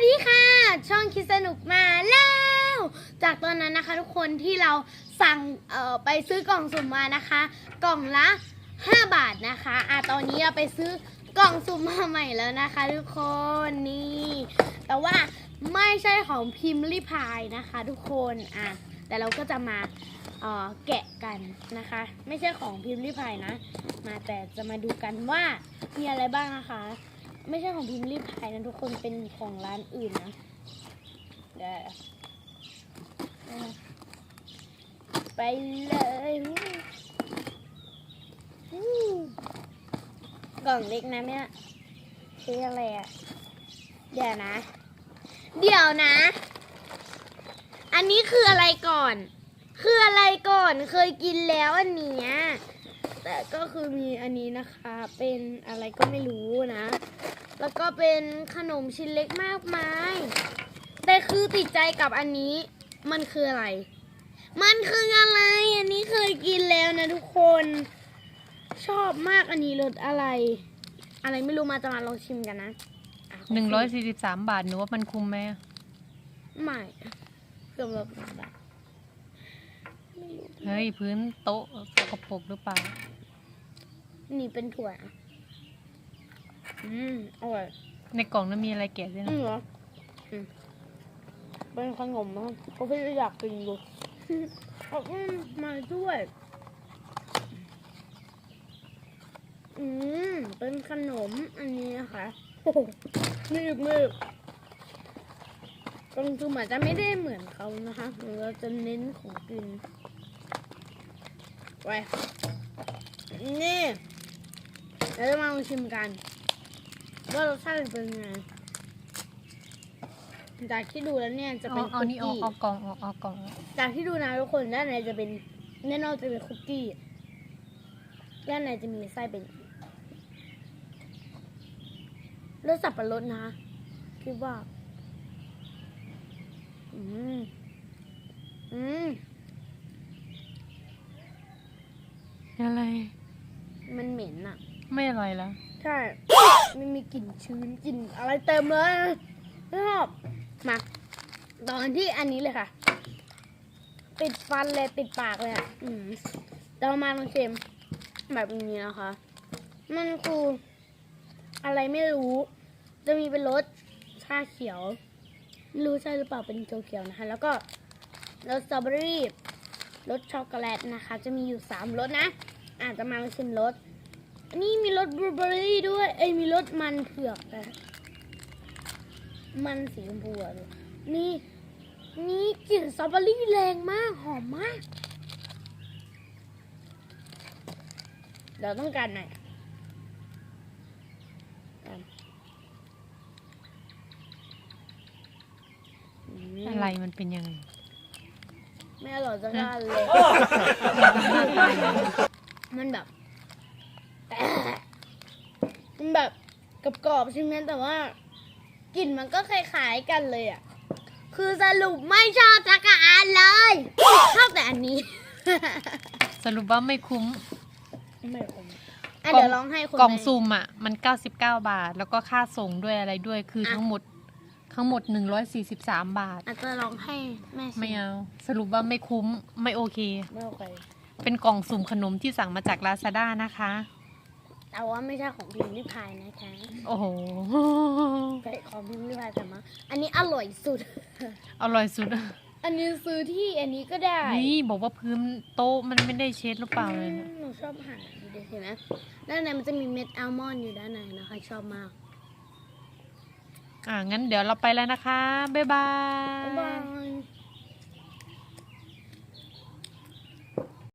วัสดีค่ะ ช่องคิดสนุกมาแล้ว จากตอนนั้นนะคะ ทุกคนที่เราสั่งเอ่อไปซื้อกล่องสุ่มมานะคะ กล่องละ 5 บาทนะคะอะตอนนี้เราไปซื้อกล่องสุ่มมาใหม่แล้วนะคะ ทุกคนนี่แต่ว่าไม่ใช่ของพิมพ์ลิพายนะคะ ทุกคนอะแต่เราก็จะมาเอ่อแกะกันนะคะ ไม่ใช่ของพิมพ์ลิพายนะ มาแต่จะมาดูกันว่ามีอะไรบ้างนะคะ ไม่ใช่ของพิมพ์รีพายนะทุกคนเป็นของร้านอื่นนะเดี๋ยวไปเลยกล่องเล็กนะเนี่ยซื้ออะไรอะ เดี๋ยวนะ เดี๋ยวนะ อันนี้คืออะไรก่อน คืออะไรก่อนเคยกินแล้วอันเนี้ยแต่ก็คือมีอันนี้นะคะ เป็นอะไรก็ไม่รู้นะ แล้วก็เป็นขนมชิ้นเล็กมากมาย แต่คือติดใจกับอันนี้ มันคืออะไร มันคืออะไร อันนี้เคยกินแล้วนะทุกคน ชอบมากอันนี้รสอะไร อะไรไม่รู้มาจะมาลองชิมกันนะะหนึ่งร้อยสี่สิบสามบาทหนูว่ามันคุ้มไหมอะไม่เกือบร้อยบาทไม่รู้เฮ้ย พื้นโต๊ะสกปรกหรือเปล่า นี่เป็นถั่วอะ อืมอร่อยในกล่องนั้นมีอะไรแกะด้วยอืนะมเหรออืมเป็นขนมนะเขาพี่อยากกินดูเอาอืมมาด้วย อืมเป็นขนมอันนี้นะคะโอ้โหมืบมืบกล่องจุ่มอาจจะไม่ได้เหมือนเขานะคะเราจะเน้นของกินไว้นี่เราจะมาลองชิมกัน ว่ารสชาติเป็นไงจากที่ดูแล้วเนี่ยจะเอาเป็นเอาคุกนี่ออกกี้เอากล่องออกเอากล่องออกจากที่ดูนะทุกคนด้านในจะเป็นแน่นอนจะเป็นคุกกี้ด้านในจะมีไส้เป็นรสสับปะรดนะคิดว่า อืมอืมอะไร มันเหม็นอะไม่อร่อยแล้ว ใช่ไม่มี กลิ่นชื้นกลิ่นอะไรเต็มเลยชอบมาตอนที่อันนี้เลยค่ะ ปิดฟันเลยปิดปากเลยอะอืมเรามาลองชิมแบบนี้นะคะ มันคืออะไรไม่รู้ จะมีเป็นรสชาเขียวไม่รู้ใช่หรือเปล่าเป็นเขียวๆนะคะ แล้วก็รสสตรอเบอรี่รสช็อกโกแลตนะคะ จะมีอยู่สามรสนะ อาจจะมาลองชิมรส นนี้มีรสบลูเบอร์รี่ด้วย เอ้ยมีรสมันเผือกนะมันสีชมพูอะดูนี่นี่กลิ่นสตรอเบอรี่แรงมากหอมมากเดี๋ยวต้องการหน่อยอะมอะไรมันเป็นยังไงไม่อร่อยสักด้านเลยมันแบบมัน แบบกรอบๆใช่ไหมแต่ว่ากลิ่นมันก็คล้ายๆกันเลยอะ คือสรุปไม่ชอบสักอันเลย ชอบแต่อันนี้ สรุปว่าไม่คุ้มไม่คมอะเดี๋ยวลองให้คนกล่องในซุ่มอะ มันเก้าสิบเก้าบาท แล้วก็ค่าส่งด้วยอะไรด้วยคืออะทั้งหมดทั้งหมดหนึ่งร้อยสี่สิบสามบาท อาจจะลองให้แม่ชิไม่เอาสรุปว่าไม่คุ้มไม่โอเค ไม่โอเค เป็นกล่องสุ่มขนมที่สั่งมาจากลาซาด้านะคะ แต่ว่าไม่ใช่ของพิมพ์ริพายนะคะโอ้โหแต่ของพิมพ์ริพายแต่มาอันนี้อร่อยสุด อร่อยสุด อันนี้ซื้อที่อันนี้ก็ได้นี่บอกว่าพื้นโต๊ะมันไม่ได้เช็ดหรือเปล่าเลยนะอืมหนูชอบอาหารดูดิเห็นไหมด้านในมันจะมีเม็ดอัลมอนด์อยู่ด้านในนะคะชอบมาก อ่างั้นเดี๋ยวเราไปแล้วนะคะ บ๊ายบาบ๊ายบายย